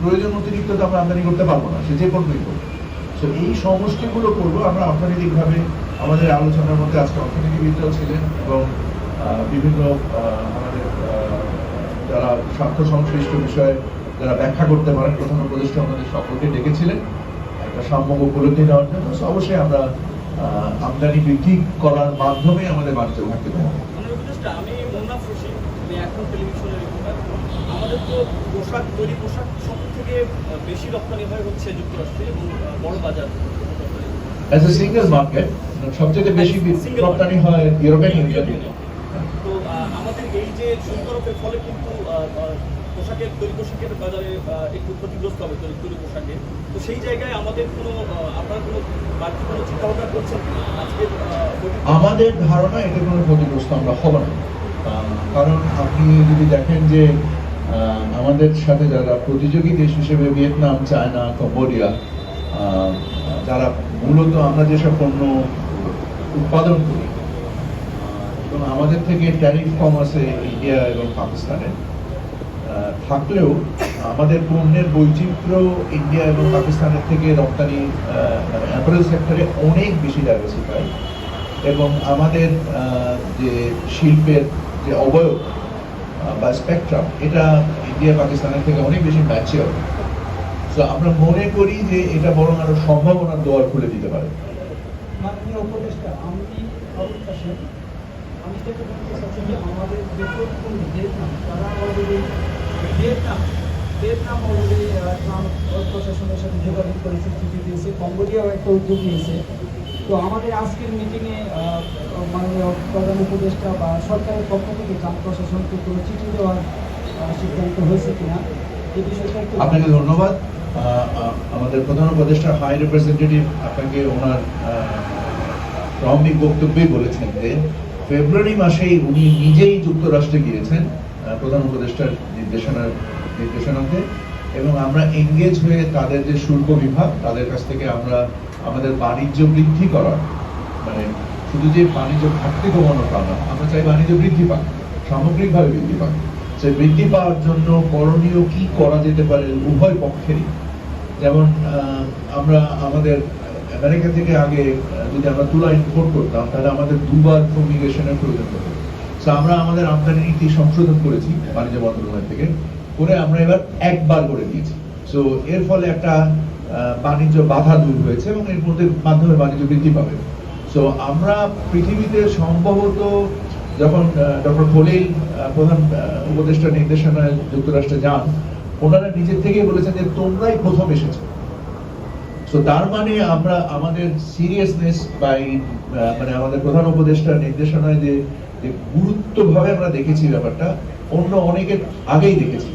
প্রয়োজন অতিরিক্ত তো আমরা আমদানি করতে পারব না, সে যে পণ্যই করব তো এই সমষ্টিগুলো করব, আমরা অর্থনৈতিকভাবে আমাদের আলোচনার মধ্যে আজকে অর্থনীতিবিদরাও ছিলেন এবং বিভিন্ন আমাদের যারা স্বার্থ সংশ্লিষ্ট বিষয়ে যারা ব্যাখ্যা করতে পারেন, প্রধান উপদেষ্টা আমাদের সকলকে ডেকেছিলেন, একটা সাম্যক উপলব্ধি নেওয়ার জন্য। অবশ্যই আমরা আমদানি বৃদ্ধি করার মাধ্যমে আমাদের বাণিজ্য ঘাটতি কমাবো আমি আমি এখন রিপোর্টার আমাদের তো পোশাক তৈরি পোশাক সব থেকে বেশি রপ্তানি হয় হচ্ছে যুক্তরাষ্ট্রে এবং বড় বাজার অ্যাজ এ সিঙ্গেল মার্কেট সবচেয়ে বেশি রপ্তানি হয় ইউরোপিয়ান ইউনিয়ন তো আমাদের এই যে শুল্করপের ফলে কিন্তু পোশাকের তৈরি পোশাকের বাজারে একটু ক্ষতিগ্রস্ত হবে তৈরি তৈরি পোশাকে। তো সেই জায়গায় আমাদের কোনো আপনারা কোনো বাড়তি কোনো চিন্তা ভাবনা করছেন কিনা? আজকের আমাদের ধারণা এটা কোনো ক্ষতিগ্রস্ত আমরা হব না। কারণ আপনি যদি দেখেন যে আমাদের সাথে যারা প্রতিযোগী দেশ হিসেবে ভিয়েতনাম, চায়না, কম্বোডিয়া যারা মূলত আমরা যেসব পণ্য উৎপাদন করি এবং আমাদের থেকে ট্যারিফ কম আছে ইন্ডিয়া এবং পাকিস্তানের থাকলেও আমাদের পণ্যের বৈচিত্র্য ইন্ডিয়া এবং পাকিস্তানের থেকে রপ্তানি মানে অ্যাপারেল সেক্টরে অনেক বেশি ডাইভার্সিফাই এবং আমাদের যে শিল্পের যে অবয়ব বা স্পেকট্রাম এটা ইন্ডিয়া পাকিস্তানের থেকে অনেক বেশি ম্যাচিওর তো আমরা মনে করি যে এটা বরং আরও সম্ভাবনার দোয়ার খুলে দিতে পারে। মাননীয় যে আমাদের প্রশাসনের সাথে যোগাযোগ করেছে, চিঠি দিয়েছে, কম্বোডিয়াও একটা উদ্যোগ নিয়েছে। তো আমাদের আজকের মিটিংয়ে মাননীয় প্রধান উপদেষ্টা বা সরকারের পক্ষ থেকে ট্রাম্প প্রশাসনকে কোনো চিঠি দেওয়ার সিদ্ধান্ত হয়েছে কিনা এই বিষয়টা একটু আপনাকে ধন্যবাদ। আমাদের প্রধান উপদেষ্টা হাই রিপ্রেজেন্টেটিভ আপনাকে ওনার প্রারম্ভিক বক্তব্যেই বলেছেন যে, ফেব্রুয়ারি মাসেই উনি নিজেই যুক্তরাষ্ট্রে গিয়েছেন প্রধান উপদেষ্টার নির্দেশনার নির্দেশনাতে। এবং আমরা এঙ্গেজ হয়ে তাদের যে শুল্ক বিভাগ, তাদের কাছ থেকে আমরা আমাদের বাণিজ্য বৃদ্ধি করার মানে শুধু যে বাণিজ্য ঘাটতি কমানো তা না, আমরা চাই বাণিজ্য বৃদ্ধি পাক, সামগ্রিকভাবে বৃদ্ধি পাক। সে বৃদ্ধি পাওয়ার জন্য করণীয় কি করা যেতে পারে উভয় পক্ষেরই। যেমন আমরা আমাদের আমেরিকা থেকে আগে যদি আমরা তুলা ইম্পোর্ট করতাম, তাহলে আমাদের দুবার ফুমিগেশনের প্রয়োজন হতো। তো আমরা আমাদের আমদানি নীতি সংশোধন করেছি বাণিজ্য মন্ত্রণালয় থেকে, করে আমরা এবার একবার করে দিয়েছি। সো এর ফলে একটা বাণিজ্য বাধা দূর হয়েছে এবং এর মধ্যে মাধ্যমে বাণিজ্য বৃদ্ধি পাবে। সো আমরা পৃথিবীতে সম্ভবত যখন ডক্টর খলিল প্রধান উপদেষ্টা নির্দেশনায় যুক্তরাষ্ট্রে যান ওনারা নিজের থেকেই বলেছেন যে তোমরাই প্রথম এসেছ। সো তার মানে আমরা আমাদের সিরিয়াসনেস বা আহ, মানে আমাদের প্রধান উপদেষ্টার নির্দেশনায় যে যে গুরুত্বভাবে আমরা দেখেছি ব্যাপারটা অন্য অনেকের আগেই দেখেছি।